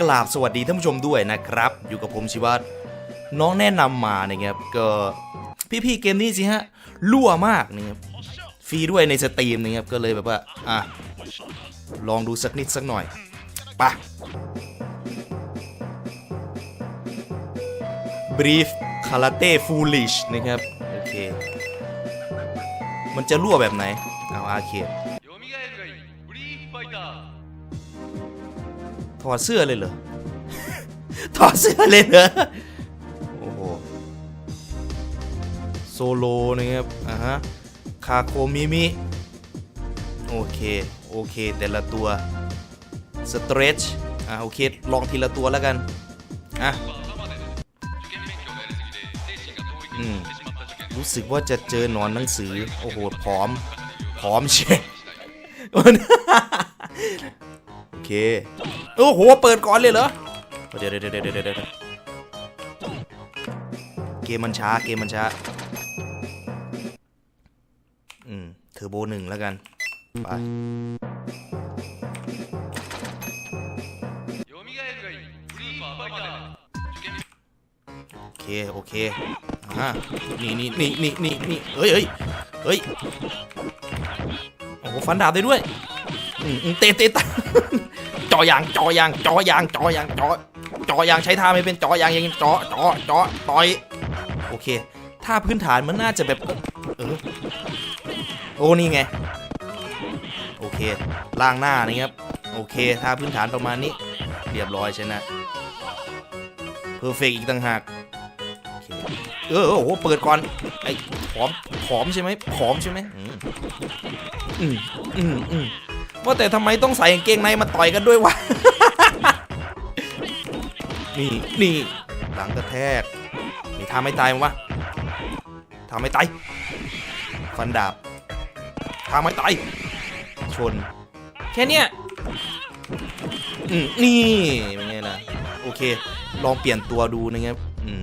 กราบสวัสดีท่านผู้ชมด้วยนะครับ อยู่กับผมชิวัตน้องแนะนำมานะครับก็พี่ๆเกมนี้สิฮะรั่วมากนะครับฟรีด้วยในสตรีมนะครับก็เลยแบบว่าอะลองดูสักนิดสักหน่อยไปะ Brief Karate Foolish นะครับ โอเค มันจะรั่วแบบไหน เอาอาเค ถอดเสื้อเลยเหรอ ถอดเสื้อเลยเหรอ โอ้โห โซโลนะครับ อ่าฮะ คาโคมิมิ โอเค โอเค แต่ละตัว สเตรช อะโอเค ลองทีละตัวแล้วกัน อะอืมรู้สึกว่าจะเจอหนอนหนังสือ โอ้โหผอมผอมเชีย คโอ้โหเปิดก่อนเลยเหรอเดี๋ยวเดี๋ยวเดี๋ยวเดี๋ยวเกมมันช้าเกมมันช้าอืมเทอร์โบหนึ่งแล้วกันไปโอเคโอเคอ่านี่นี่นี่นี่นี่นี่เฮ้ยเฮ้ยเฮ้ยโอ้ฟันดาบได้ด้วยเตะเตะตา จอยางจอยางจอยางจอยางจอจอยางใช้ท่าไม่เป็นจอยางยังจอจอจอต่อยโอเคท่าพื้นฐานมันน่าจะแบบเออโอ้นี่ไงโอเคล่างหน้านะครับโอเคท่าพื้นฐานประมาณนี้ เรียบร้อยใช่นะเพอร์เฟกอีกต่างหากเออโอ้โหเปิดก่อนไอ้ผอมผอมใช่ไหมผอมใช่ไหมอืมอืมอืม ว่าแต่ทำไมต้องใส่กางเกงในมาต่อยกันด้วยวะ นี่นี่หลังกระแทก นี่ทำไม่ตายมั้ยวะทำไม่ตาย ฟันดาบทำไม่ตาย ชน แค่เนี้ยนี่เป็นไงล่ะ โอเค ลองเปลี่ยนตัวดูนะครับอื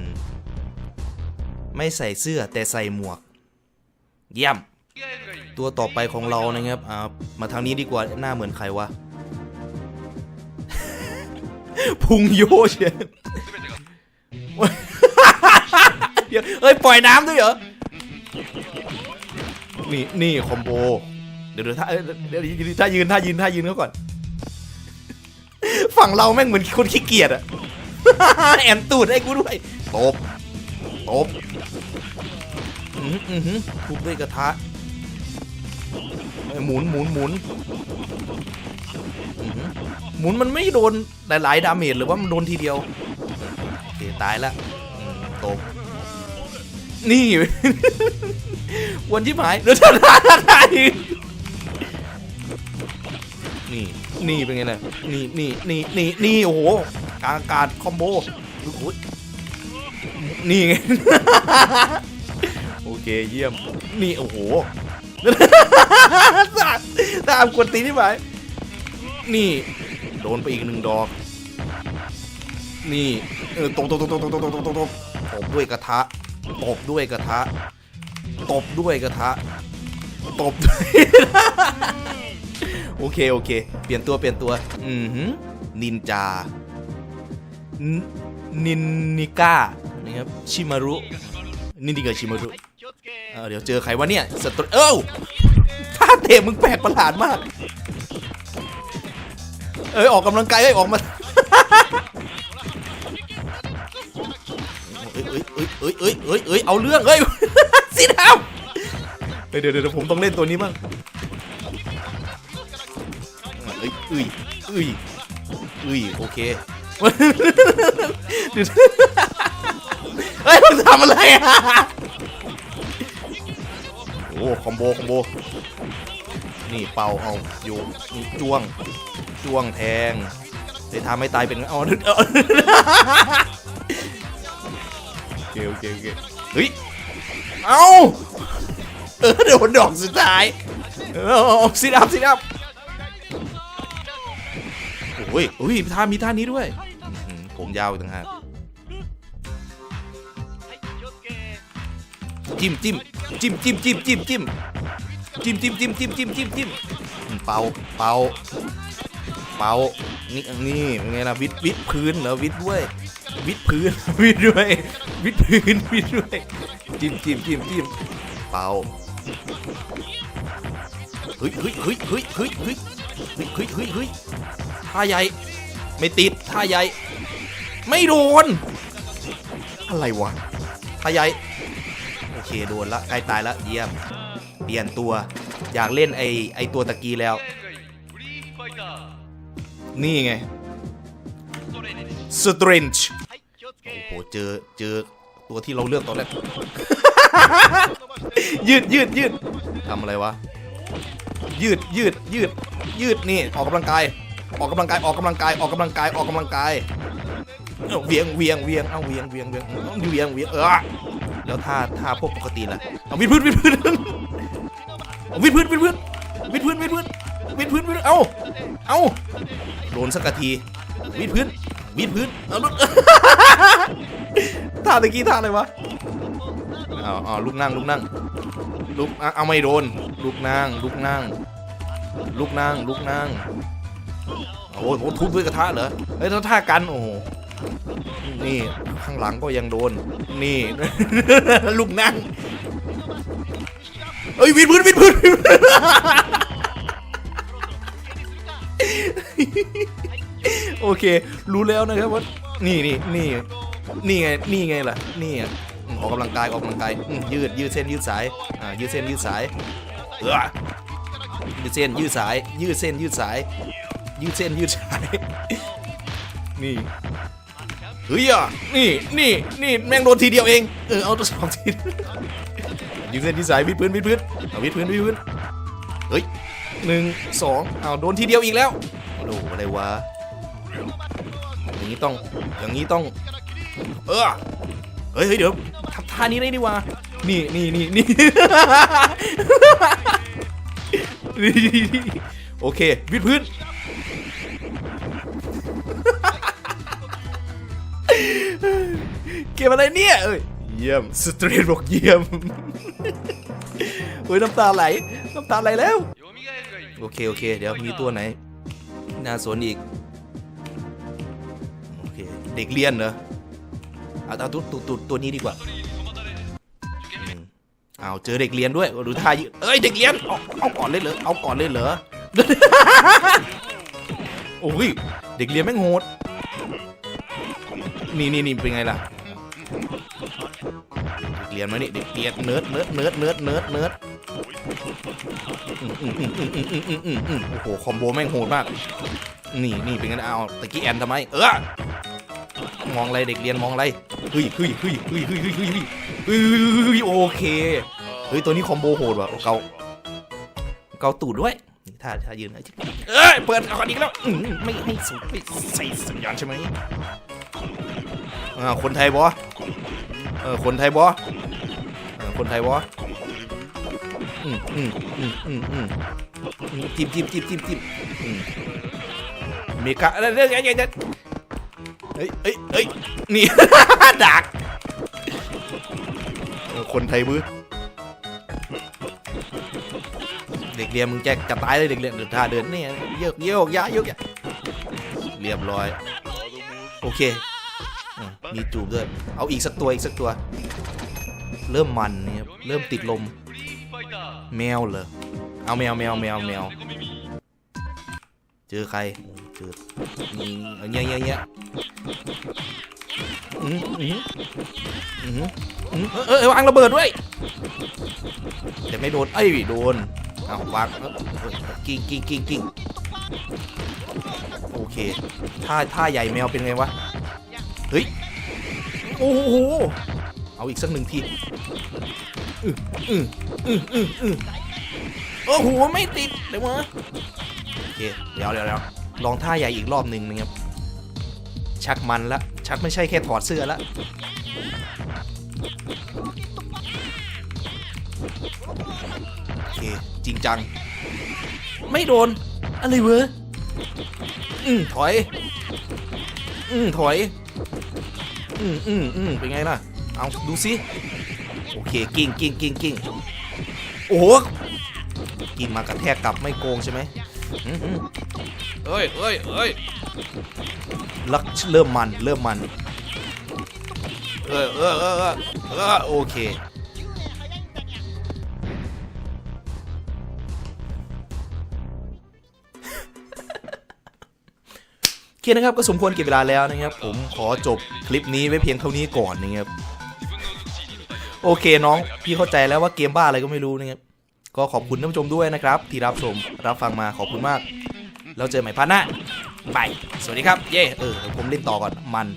ไม่ใส่เสื้อแต่ใส่หมวก เยี่ยม ตัวต่อไปของเรานะครับอ่ามาทางนี้ดีกว่าหน้าเหมือนใครวะ พุงโยเชนเดี๋ยวเอ้ยปล่อยน้ำด้วยเหรอ นี่นี่คอมโบ เดี๋ยวถ้าเดี๋ยวถ้ายืนถ้ายืนถ้ายืนเขาก่อน ฝั่งเราแม่งเหมือนคนขี้เกียจอะแอนตูดให้กูด้วยตบตบอืมอหืมทุบด้วยกระทะ หมุนหมุนหมุนหมุนมันไม่โดนหลายๆดาเมจหรือว่ามันโดนทีเดียวโอเคตายละตบนี่วนชิบหมายเดี๋ยวท่านท่านท่านนี่นี่เป็นไงล่ะนี่นี่นี่นี่นี่โอ้โหกลางอากาศคอมโบโอ้โหนี่ไงโอเคเยี่ยมนี่โอ้โห ตามกดตีนี่ไปนี่ โดนไปอีกหนึ่งดอก นี่ เออตบตบตบตบตบตบตบด้วยกระทะ ตบด้วยกระทะ ตบด้วยกระทะ ตบโอเคโอเค เปลี่ยนตัวเปลี่ยนตัว อือหืนินจา นินนิก้า นะครับ ชิมารุ นินดิกาชิมารุ เออเดี๋ยวเจอใครวะเนี่ยสตรเอ้าท่าเตะมึงแปลกประหลาดมาก เอ้ยออกกำลังกายเอ้ยออกมาเอ้ยเอ้ยเอ้ยเอ้ยเอ้ยเอ้ยเอ้ยเอาเรื่องเอ้ยสีดำเดี๋ยวเดี๋ยวผมต้องเล่นตัวนี้บ้างเอ้ยเอ้ยเอ้ยเอ้ยโอเคเฮ้ยมึงทำอะไรอะ โอ้คอมโบคอมโบ นี่เป่าเอาอยู่นี่จ้วงจ้วงแทงเลยทำให้ตายเป็นอ๋อนึกเออเกลเกลเกลเฮ้ย เอาเออโดนดอกสุดท้ายเออซิดับซิดับโอ้ยโอ้ยท่ามีท่านี้ด้วยผมยาวต่างหากจิ้มจิ้ม จิ้มจิ้มจิ้มจิ้มจิ้มจิ้มจิ้มจิ้มจิ้มจิ้มจิ้มจิ้มเป่าเป่าเป่านี่นี่เป็นไงล่ะวิดวิดพื้นเหรอวิดด้วย วิดพื้นวิดด้วย วิดพื้นวิดด้วยจิ้มจิ้มจิ้มจิ้มเป่าเฮ้ยเฮ้ยเฮ้ยเฮ้ยเฮ้ยเฮ้ยเฮ้ยเฮ้ยเฮ้ยเฮ้ยท่าใหญ่ไม่ติดท่าใหญ่ ไม่โดนอะไรวะท่าใหญ่ เคโดนละใกล้ตายละเยี่ยม เปลี่ยนตัว อยากเล่นไอไอตัวตะกี้แล้ว นี่ไงสตรินจ์โอ้โห เจอ เจอตัวที่เราเลือกตอนแรก ยืดยืดยืดทำอะไรวะ ยืดยืดยืดยืดนี่ ออกกำลังกาย ออกกำลังกาย ออกกำลังกาย ออกกำลังกาย ออกกำลังกายเวียงเวียงเวียงเอาเวียงเวียงเวียงเวียงเออ แล้วท่าท่าพวกปกติล่ะเอาวิดพื้นวิดพื้นเอาวิดพื้นวิดพื้นวิดพื้นวิดพื้นวิดพื้นวิดเอาเอาโดนสักทีวิดพื้นวิดพื้นเอาลุกท่าตะกี้ท่าอะไรวะเอาเอาลุกนั่งลุกนั่งลุกเอาไม่โดนลุกนั่งลุกนั่งลุกนั่งลุกนั่งโอ้โหทุบด้วยกระทะเหรอเฮ้ยถ้าท่ากันโอ้โหนี่างหลังก็ยังโดน นี่ลุกนั่งเอ้ยวิดพื้นวิดพื้นพื้นโอเค รู้แล้วนะครับว่านี่นี่นี่นี่ไงนี่ไงล่ะนี่อ่ออกกำลังกายออกกำลังกายยืดยืดเส้นยืดสายอ่ายืดเส้นยืดสายเออยืดเส้นยืดสาย ยืดเส้นยืดสาย ยืดเส้นยืดสาย นี่ เฮ้ยอะนี่นี่นี่แม่งโดนทีเดียวเอง เออเอาตัวสองทียืดเส้นยืดสายวิดพื้นวิดพื้นเอาวิดพื้นวิดพื้นเฮ้ยหนึ่งสองเอาโดนทีเดียวอีกแล้วโอ้โหอะไรวะอย่างนี้ต้องอย่างนี้ต้อง เออเฮ้ยเฮ้ยเดี๋ยวทำท่านี้ได้ดีวะนี่นี่นี่นี่โอเควิดพื้น อะไรเนี่ยเอ้ยเยี่ยมสตรีทบอกเยี่ยมโอ้ยน้ำตาไหลน้ำตาไหลแล้วโอเคโอเค เดี๋ยวมีตัวไหนน่าสวนอีกโอเคเด็กเรียนเหรอเอาเอาตัวตัวตัวนี้ดีกว่าเอาเจอเด็กเรียนด้วยดูท่ายืเอ้ยเด็กเรียนเอาเอาก่อนเลยเหรอเอาก่อนเลยเหรอโอ้ยเด็กเรียนแม่งโหดนี่นี่นี่เป็นไงล่ะ เด็กเรียนมานี่เด็กเรียนเนิร์ดเนิร์ดเนิร์ดเนิร์ดเนิร์ดเนิร์ดอืมอืมอืมอืมอืมอืมอืมอืมอืมโอ้โหคอมโบแม่งโหดมาก นี่นี่เป็นไงนเอาตะกี้แอนทำไม เออมองอะไรเด็กเรียนมองอะไรเฮ้ยเฮ้ยเฮ้ยเฮ้ยเฮ้ยเฮ้ยเฮ้ยเฮ้ยโอเคเฮ้ยตัวนี้คอมโบโหดว่ะเกาเกาตูดด้วยนี่ท่าท่ายืนนะเอ้ยเปิดก่อนอีกแล้วไม่ให้สุดไม่ใส่สัญญาณใช่ไหมอ่าคนไทยบอ เออคนไทยบอเออคนไทยบออืมอืมอืมอืมอืมอืมจิ้มจิ้มจิ้มจิ้มจิ้มอืมเมกาอะไรเรื่องอะไรเนี่เฮ้ยเฮ้ยเฮ้ยนี่ดักเออคนไทยบื้อเด็กเรียนมึงแจกจะตายเลยเด็กเรียนเดินท่าเดินเนี่ยโยกโยกยะโยกยะเรียบร้อย โอเค มีจูบด้วย เอาอีกสักตัวอีกสักตัว เริ่มมันนี่ครับเริ่มติดลม แมวเหรอ เอาแมวแมวแมวแมว เจอใคร เจอเงี้ยเงี้ยเงี้ยอืมอืมอืมอืมเออวางระเบิดด้วย แต่ไม่โดนไอ้ยโดนเอาวางกิ้งกิ้งกิ้งกิ้งโอเค ท่าท่าใหญ่แมวเป็นไงวะ เฮ้ย โอ้โห เอาอีกสักหนึ่งทีอืออืออืออืออือโอ้โห ไม่ติดเลยวะโอเคเดี๋ยวเดี๋ยวเดี๋ยวลองท่าใหญ่อีกรอบหนึ่งนะครับ ชักมันละ ชักไม่ใช่แค่ถอดเสื้อละโอเค จริงจัง ไม่โดน อะไรเว้ยอืมถอย อืมถอย อืมอืมอืมเป็นไงล่ะ เอาดูสิโอเคกิ้งกิ้งกิ้งกิ้งโอ้โหกิ้งมากระแทกกลับไม่โกงใช่ไหมอืมอืมเอ้ยเอ้ยเอ้ยลักเริ่มมันเริ่มมันเออเออเออเออเออโอเค เคนะครับก็สมควรเก็บเวลาแล้วนะครับ ผมขอจบคลิปนี้ไว้เพียงเท่านี้ก่อนนะครับโอเคน้องพี่เข้าใจแล้วว่าเกมบ้าอะไรก็ไม่รู้นะครับก็ขอบคุณท่านผู้ชมด้วยนะครับ ที่รับชมรับฟังมาขอบคุณมาก แล้วเจอใหม่พันหน้าบายสวัสดีครับ เย่เออผมเล่นต่อก่อนมัน